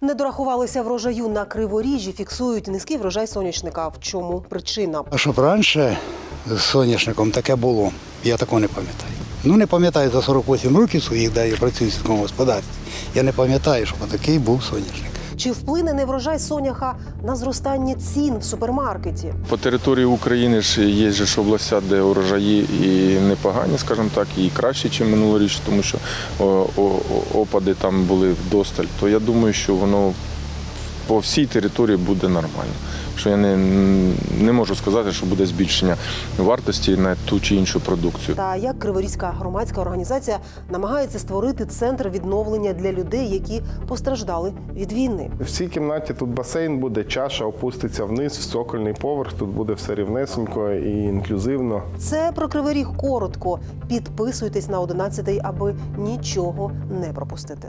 Не дорахувалися врожаю на криворіжжі, фіксують низький врожай соняшника. В чому причина? А щоб раніше з соняшником таке було, я такого не пам'ятаю. Ну не пам'ятаю за 48 років своїх, де я працюю в сільському господарстві. Я не пам'ятаю, щоб такий був соняшник. Чи вплине неврожай соняха на зростання цін в супермаркеті? По території України ж є ж областя, де урожаї і непогані, скажімо так, і кращі, ніж минулоріч, тому що опади там були вдосталь. То я думаю, що воно по всій території буде нормально. Що я не, не можу сказати, що буде збільшення вартості на ту чи іншу продукцію. Та як Криворізька громадська організація намагається створити центр відновлення для людей, які постраждали від війни? В цій кімнаті тут басейн буде, чаша опуститься вниз, в цокольний поверх. Тут буде все рівнесенько і інклюзивно. Це про Кривий Ріг коротко. Підписуйтесь на 11, аби нічого не пропустити.